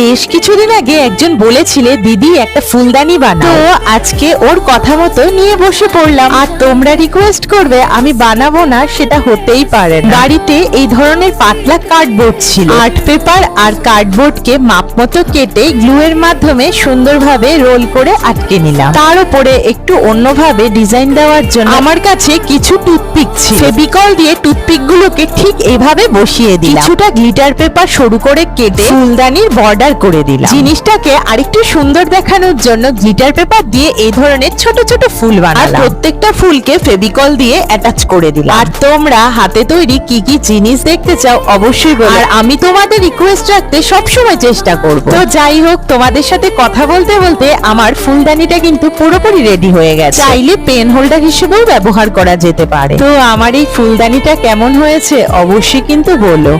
বেশ কিছুদিন আগে একজন বলেছিলে, দিদি, একটা ফুলদানি বানাও। আজকে ওর কথা মতো নিয়ে বসে পড়লাম। আর তোমরা রিকোয়েস্ট করবে, আমি বানাবো না, সেটা হতেই পারে গাড়িতে এই ধরনের পাতলা কার্ডবোর্ড ছিল। আর্ট পেপার আর কার্ডবোর্ডকে মাপ মতো কেটে গ্লুয়ের মাধ্যমে সুন্দরভাবে রোল করে আটকে নিলাম। তার উপরে একটু অন্যভাবে ডিজাইন দেওয়ার জন্য আমার কাছে কিছু টুথপিক ছিল। ফেবিকল দিয়ে টুথপিক গুলোকে ঠিক এভাবে বসিয়ে দিলাম। কিছুটা গ্লিটার পেপার সরু করে কেটে ফুলদানির বর্ডার করে দিলাম। জিনিসটাকে আরেকটু সুন্দর দেখানোর জন্য গ্লিটার পেপার দিয়ে এই ধরনের ছোট ছোট ফুল বানালাম। আর প্রত্যেকটা ফুলকে ফেবিকল দিয়ে অ্যাটাচ করে দিলাম। আর তোমরা হাতে তৈরি কি কি জিনিস দেখতে চাও অবশ্যই বলো। আর আমি তোমাদের রিকোয়েস্ট রাখতে সবসময় চেষ্টা করব। তো যাই হোক তোমাদের সাথে কথা বলতে বলতে আমার ফুলদানিটা কিন্তু পুরোপুরি রেডি হয়ে গেছে। চাইলে পেন হোল্ডার হিসেবেও ব্যবহার করা যেতে পারে। তো আমার এই ফুলদানিটা কেমন হয়েছে অবশ্যই কিন্তু বলো।